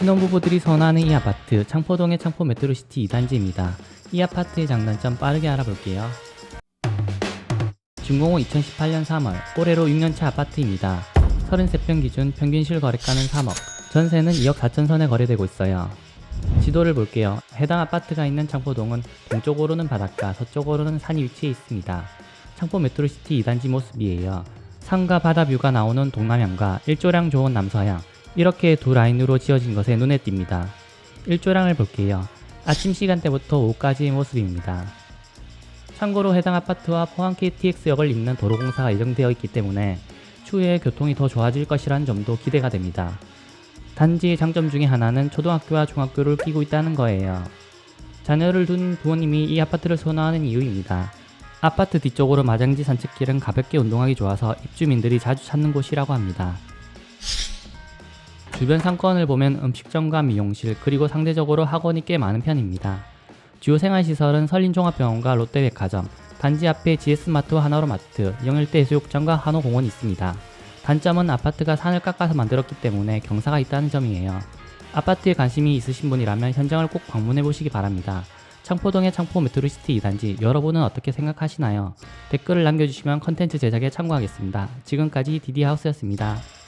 신혼부부들이 선호하는 이 아파트 창포동의 창포 메트로시티 2단지입니다. 이 아파트의 장단점 빠르게 알아볼게요. 준공후 2018년 3월, 올해로 6년차 아파트입니다. 33평 기준 평균 실거래가는 3억, 전세는 2억 4천 선에 거래되고 있어요. 지도를 볼게요. 해당 아파트가 있는 창포동은 동쪽으로는 바닷가, 서쪽으로는 산이 위치해 있습니다. 창포 메트로시티 2단지 모습이에요. 산과 바다 뷰가 나오는 동남향과 일조량 좋은 남서향, 이렇게 두 라인으로 지어진 것에 눈에 띕니다. 일조량을 볼게요. 아침 시간대부터 오후까지의 모습입니다. 참고로 해당 아파트와 포항 KTX역을 잇는 도로공사가 예정되어 있기 때문에 추후에 교통이 더 좋아질 것이라는 점도 기대가 됩니다. 단지의 장점 중에 하나는 초등학교와 중학교를 끼고 있다는 거예요. 자녀를 둔 부모님이 이 아파트를 선호하는 이유입니다. 아파트 뒤쪽으로 마장지 산책길은 가볍게 운동하기 좋아서 입주민들이 자주 찾는 곳이라고 합니다. 주변 상권을 보면 음식점과 미용실 그리고 상대적으로 학원이 꽤 많은 편입니다. 주요 생활시설은 설린종합병원과 롯데백화점, 단지 앞에 GS마트와 하나로마트, 영일대 해수욕장과 한호공원이 있습니다. 단점은 아파트가 산을 깎아서 만들었기 때문에 경사가 있다는 점이에요. 아파트에 관심이 있으신 분이라면 현장을 꼭 방문해 보시기 바랍니다. 창포동의 창포 메트로시티 2단지 여러분은 어떻게 생각하시나요? 댓글을 남겨주시면 컨텐츠 제작에 참고하겠습니다. 지금까지 디디하우스였습니다.